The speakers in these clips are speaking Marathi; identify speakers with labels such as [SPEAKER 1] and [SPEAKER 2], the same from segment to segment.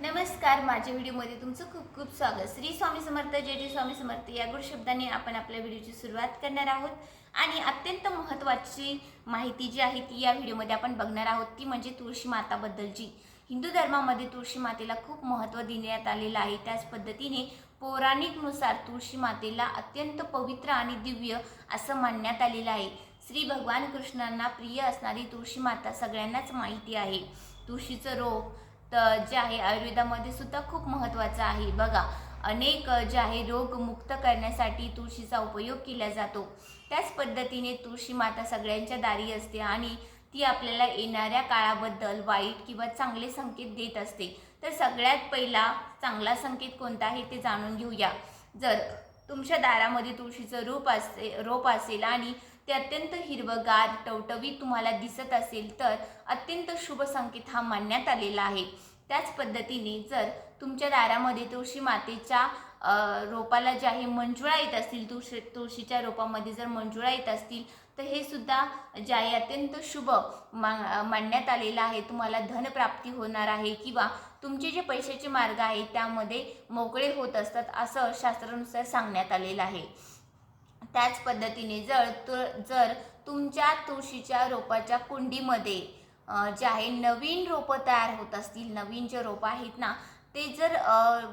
[SPEAKER 1] नमस्कार माझ्या व्हिडिओमध्ये तुमचं खूप खूप स्वागत. श्री स्वामी समर्थ जय जय स्वामी समर्थ या गुरु शब्दाने आपण आपल्या व्हिडिओची सुरुवात करणार आहोत. आणि अत्यंत महत्त्वाची माहिती जी आहे ती या व्हिडिओमध्ये आपण बघणार आहोत ती म्हणजे तुळशी माताबद्दलची हिंदू धर्मामध्ये तुळशी मातेला खूप महत्त्व देण्यात आलेलं आहे. त्याच पद्धतीने पौराणिकनुसार तुळशी मातेला अत्यंत पवित्र आणि दिव्य असं मानण्यात आलेलं आहे. श्री भगवान कृष्णांना प्रिय असणारी तुळशी माता सगळ्यांनाच माहिती आहे. तुळशीचं रोप जे आहे आयुर्वेदामध्ये सुद्धा खूप महत्त्वाचं आहे. बघा अनेक जे आहे रोग मुक्त करण्यासाठी तुळशीचा उपयोग केला जातो. त्याच पद्धतीने तुळशी माता सगळ्यांच्या दारी असते आणि ती आपल्याला येणाऱ्या काळाबद्दल वाईट किंवा चांगले संकेत देत असते. तर सगळ्यात पहिला चांगला संकेत कोणता आहे ते जाणून घेऊया. जर तुमच्या दारामध्ये तुळशीचं रूप असे रोप असेल आणि ते अत्यंत हिरवगार टवटवीत तुम्हाला दिसत असेल तर अत्यंत शुभ संकेत हा मानण्यात आलेला आहे. त्याच पद्धतीने जर तुमच्या दारामध्ये तुळशी मातेच्या रोपाला जे आहे मंजुळा येत असतील तुळशी तुळशीच्या रोपामध्ये जर मंजुळा येत असतील तर हे सुद्धा जे आहे अत्यंत शुभ मा मानण्यात आलेलं आहे. तुम्हाला धनप्राप्ती होणार आहे किंवा तुमचे जे पैशाचे मार्ग आहेत त्यामध्ये मोकळे होत असतात असं शास्त्रानुसार सांगण्यात आलेलं आहे. त्याच पद्धतीने जर तु जर तुमच्या तुळशीच्या रोपाच्या कुंडीमध्ये जे आहे नवीन रोपं तयार होत असतील नवीन जे रोपं आहेत ना ते जर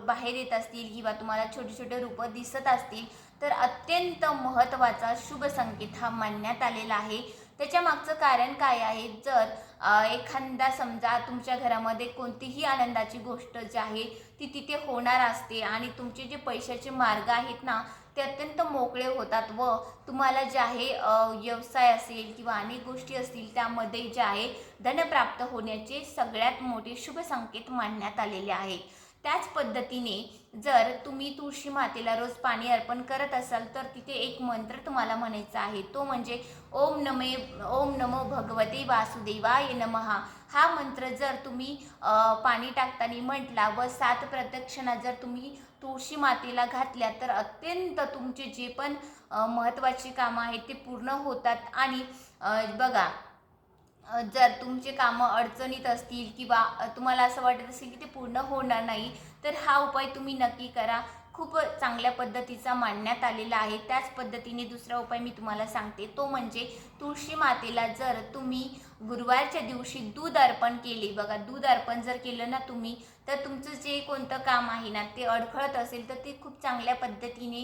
[SPEAKER 1] बाहेर येत असतील किंवा तुम्हाला छोटे छोटे रोपं दिसत असतील तर अत्यंत महत्त्वाचा शुभ संकेत हा मानण्यात आलेला आहे. त्याच्या मागचं कारण काय आहे? जर एखादा समजा तुमच्या घरामध्ये कोणतीही आनंदाची गोष्ट जी आहे ती तिथे होणार असते आणि तुमचे जे पैशाचे मार्ग आहेत ना ते अत्यंत मोकळे होतात व तुम्हाला जे आहे व्यवसाय असेल किंवा अनेक गोष्टी असतील त्यामध्ये जे आहे धन प्राप्त होण्याचे सगळ्यात मोठे शुभ संकेत मानण्यात आलेले आहे त्याच पद्धतीने जर तुम्ही तुळशी मातेला रोज पाणी अर्पण करत असाल तर तिथे एक मंत्र तुम्हाला म्हणायचा आहे. तो म्हणजे ओम नमे ओम नमो भगवते वासुदेवाय नमहा हा मंत्र जर तुम्ही पाणी टाकताना म्हटला व सात प्रदक्षिणा जर तुम्ही तुळशी मातेला घातल्या तर अत्यंत तुमचे जे पण महत्त्वाची कामं आहेत ते पूर्ण होतात. आणि बघा जर तुमचे कामं अडचणीत असतील किंवा तुम्हाला असं वाटत असेल की ते पूर्ण होणार नाही तर हा उपाय तुम्ही नक्की करा. खूप चांगल्या पद्धतीचा मांडण्यात आलेला आहे. त्याच पद्धतीने दुसरा उपाय मी तुम्हाला सांगते. तो म्हणजे तुळशी मातेला जर तुम्ही गुरुवारच्या दिवशी दूध अर्पण केले बघा दूध अर्पण जर केलं ना तुम्ही तर तुमचं जे कोणतं काम आहे ना ते अडखळत असेल तर ते खूप चांगल्या पद्धतीने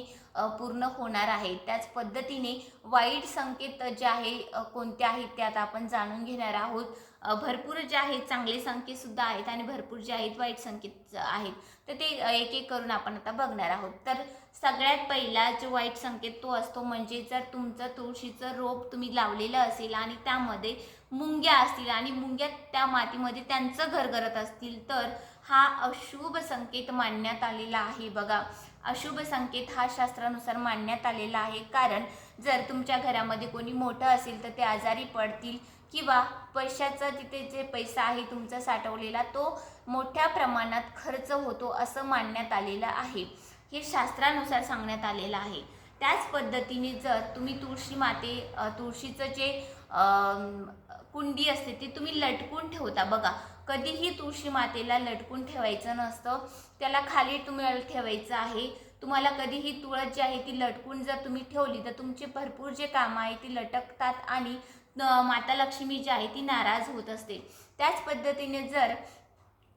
[SPEAKER 1] पूर्ण होणार आहे. त्याच पद्धतीने वाईट संकेत जे आहे कोणते आहेत ते आता आपण जाणून घेणार आहोत. भरपूर जे आहेत चांगले संकेत सुद्धा आहेत आणि भरपूर जे आहेत वाईट संकेत आहेत तर ते एक एक करून आपण आता बघणार आहोत. तर सगळ्यात पहिला जो वाईट संकेत तो असतो म्हणजे जर तुमचं तुळशीचं रोप तुम्ही लावलेलं असेल आणि त्यामध्ये मुंग्या असतील आणि मुंग्या त्या मातीमध्ये त्यांचं घर करत असतील तर हा अशुभ संकेत मानण्यात आलेला आहे बघा. अशुभ संकेत हा शास्त्रानुसार मानण्यात आलेला आहे. कारण जर तुमच्या घरामध्ये कोणी मोठं असेल तर ते आजारी पडतील किंवा पैशाचा तिथे जे पैसा आहे तुमचा साठवलेला तो मोठ्या प्रमाणात खर्च होतो असं मानण्यात आलेलं आहे. हे शास्त्रानुसार सांगण्यात आलेलं आहे. त्याच पद्धतीने जर तुम्ही तुळशी माते तुळशीचं जे कुंडी असते ती तुम्ही लटकून ठेवता. बघा कधीही तुळशी मातेला लटकून ठेवायचं नसतं. त्याला खाली तुम्हाला ठेवायचं आहे. तुम्हाला कधीही तुळस जी आहे ती लटकून जर तुम्ही ठेवली तर तुमचे भरपूर जे कामं आहे ती लटकतात आणि माता लक्ष्मी जी आहे ती नाराज होत असते. त्याच पद्धतीने जर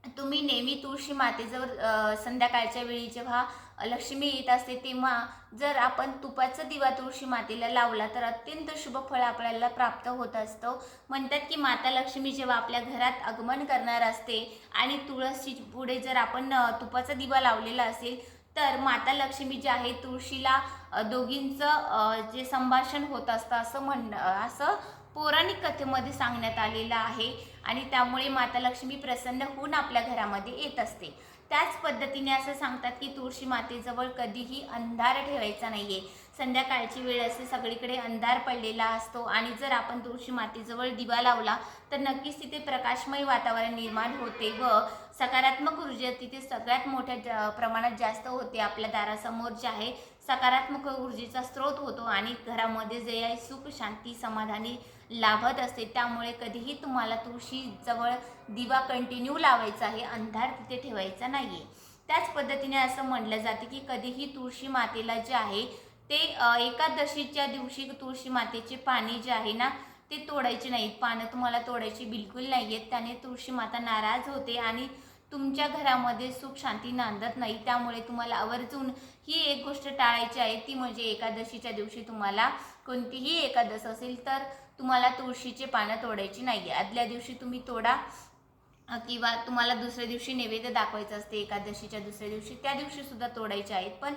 [SPEAKER 1] तुम्ही नेहमी तुळशी मातेजवळ संध्याकाळच्या वेळी जेव्हा लक्ष्मी येत असते तेव्हा जर आपण तुपाचा दिवा तुळशी मातेला लावला तर अत्यंत शुभ फळ आपल्याला प्राप्त होत असतं. म्हणतात की माता लक्ष्मी जेव्हा आपल्या घरात आगमन करणार असते आणि तुळशी पुढे जर आपण तुपाचा दिवा लावलेला असेल तर माता लक्ष्मी जी आहे तुळशीला दोघींचं जे संभाषण होत असतं असं म्हण असं पौराणिक कथेमध्ये सांगण्यात आलेलं आहे. आणि त्यामुळे माता लक्ष्मी प्रसन्न होऊन आपल्या घरामध्ये येत असते. त्याच पद्धतीने असं सांगतात की तुळशी मातेजवळ कधीही अंधार ठेवायचा नाही आहे संध्याकाळची वेळ असते सगळीकडे अंधार पडलेला असतो आणि जर आपण तुळशी मातेजवळ दिवा लावला तर नक्कीच तिथे प्रकाशमय वातावरण निर्माण होते व सकारात्मक ऊर्जा तिथे सगळ्यात मोठ्या ज- प्रमाणात जास्त होते. आपल्या दारासमोर जे आहे सकारात्मक ऊर्जेचा स्रोत होतो आणि घरामध्ये जे आहे सुख शांती समाधानी लाभत असते. त्यामुळे कधीही तुम्हाला तुळशीजवळ दिवा कंटिन्यू लावायचा आहे अंधार तिथे ठेवायचा नाही आहे त्याच पद्धतीने असं म्हटलं जाते की कधीही तुळशी मातेला जे आहे ते एकादशीच्या दिवशी तुळशी मातेचे पाणी जे आहे ना ते तोडायचे नाहीत. पानं तुम्हाला तोडायची बिलकुल नाही आहेत त्याने तुळशी माता नाराज होते आणि तुमच्या घरामध्ये सुख शांती नांदत नाही. त्यामुळे तुम्हाला आवर्जून ही एक गोष्ट टाळायची आहे. ती म्हणजे एकादशीच्या दिवशी तुम्हाला कोणतीही एकादश असेल तर तुम्हाला तुळशीचे पानं तोडायची नाही आहे आदल्या दिवशी तुम्ही तोडा किंवा तुम्हाला दुसऱ्या दिवशी नैवेद्य दाखवायचं असते एकादशीच्या दुसऱ्या दिवशी त्या दिवशी सुद्धा तोडायचे आहेत. पण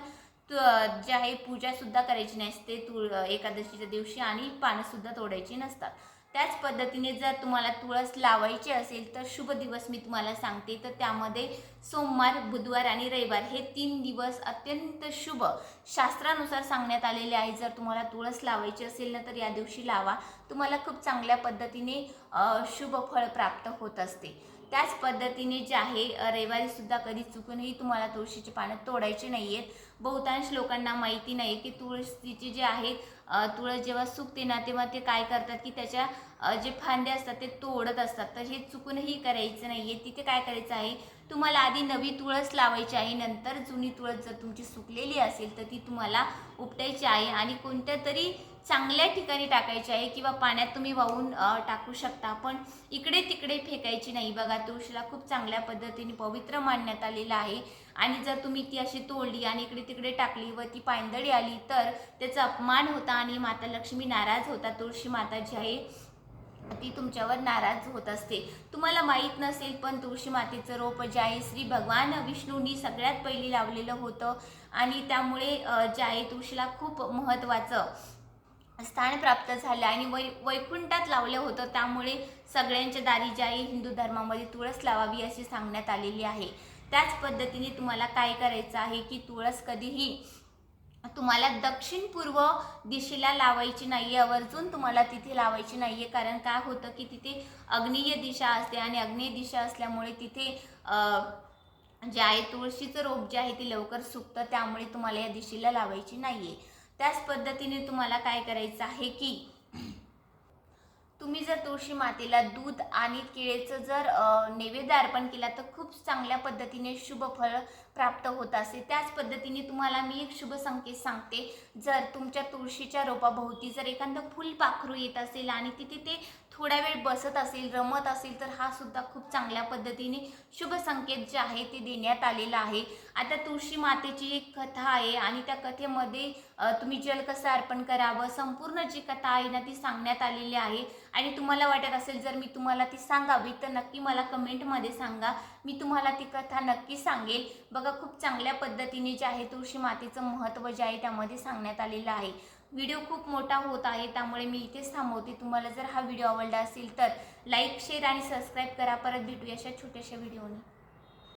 [SPEAKER 1] जे आहे पूजासुद्धा करायची नसते तुळ एकादशीच्या दिवशी आणि पानंसुद्धा तोडायची नसतात. त्याच पद्धतीने जर तुम्हाला तुळस लावायची असेल तर शुभ दिवस मी तुम्हाला सांगते. तर त्यामध्ये सोमवार बुधवार आणि रविवार हे तीन दिवस अत्यंत शुभ शास्त्रानुसार सांगण्यात आलेले आहे. जर तुम्हाला तुळस लावायची असेल ना तर या दिवशी लावा. तुम्हाला खूप चांगल्या पद्धतीने शुभ फळ प्राप्त होत असते. त्याच पद्धतीने जे आहे रविवारीसुद्धा कधी चुकूनही तुम्हाला तुळशीची पानं तोडायची नाही आहेत बहुतांश लोकांना माहिती नाही की तुळशीची जे आहे तुळस जेव्हा सुकते ना तेव्हा ते काय करतात की त्याच्या जे फांद्या असतात ते तोडत असतात. तर हे चुकूनही करायचं नाही आहे तिथे काय करायचं आहे तुम्हाला आधी नवी तुळस लावायची आहे. नंतर जुनी तुळस जर तुमची सुकलेली असेल तर ती तुम्हाला उपटायची आहे. आणि कोणत्या तरी चांगल्या ठिकाणी टाकायची आहे किंवा पाण्यात तुम्ही वाहून टाकू शकता. पण इकडे तिकडे फेकायची नाही बघा. तुळशीला खूप चांगल्या पद्धतीने पवित्र मानण्यात आलेलं आहे. आणि जर तुम्ही ती अशी तोडली आणि इकडे तिकडे टाकली व ती पायंदळी आली तर त्याचा अपमान होता आणि माता लक्ष्मी नाराज होता. तुळशी माता जी आहे ती तुमच्यावर नाराज होत असते. तुम्हाला माहीत नसेल पण तुळशी मातेचं रोप जे आहे श्री भगवान विष्णूंनी सगळ्यात पहिली लावलेलं होतं. आणि त्यामुळे जे आहे तुळशीला खूप महत्त्वाचं स्थान प्राप्त झालं आणि वै वैकुंठात लावलं होतं. त्यामुळे सगळ्यांच्या दारी जे आहे हिंदू धर्मामध्ये तुळस लावावी अशी सांगण्यात आलेली आहे. त्याच पद्धतीने तुम्हाला काय करायचं आहे की तुळस कधीही तुम्हाला दक्षिण पूर्व दिशेला लावायची नाही आहे आवर्जून तुम्हाला तिथे लावायची नाही आहे कारण काय होतं की तिथे अग्नीय दिशा असते आणि अग्नीय दिशा असल्यामुळे तिथे जे आहे तुळशीचं रोप जे आहे ते लवकर सुकतं त्यामुळे तुम्हाला या दिशेला लावायची नाही आहे त्याच पद्धतीने तुम्हाला काय करायचं आहे की तुम्ही जर तुळशी मातेला दूध आणि केळीचं जर नैवेद्य अर्पण केला तर खूप चांगल्या पद्धतीने शुभ फळ प्राप्त होत असते त्याच पद्धतीने तुम्हाला मी एक शुभ संकेत सांगते. जर तुमच्या तुळशीच्या रोपाभोवती जर एखादं फुलपाखरू येत असेल आणि तिथे ते थोडा वेळ बसत असेल रमत असेल तर हा सुद्धा खूप चांगल्या पद्धतीने शुभ संकेत जे आहे ते देण्यात आलेला आहे. आता तुळशी मातेची एक कथा आहे आणि त्या कथेमध्ये तुम्ही जल कसं अर्पण करावं संपूर्ण जी कथा आहे ना ती सांगण्यात आलेली आहे. आणि तुम्हाला वाटत असेल जर मी तुम्हाला ती सांगावी तर नक्की मला कमेंटमध्ये सांगा. मी तुम्हाला ती कथा नक्की सांगेल. बघा खूप चांगल्या पद्धतीने जे आहे तुळशी मातेचं महत्त्व जे आहे त्यामध्ये सांगण्यात आलेलं आहे. व्हिडिओ खूप मोठा होत आहे त्यामुळे मी इथेच थांबवते. तुम्हाला जर हा व्हिडिओ आवडला असेल तर लाईक शेअर आणि सबस्क्राईब करा. परत भेटूया अशा छोट्याशा व्हिडिओने.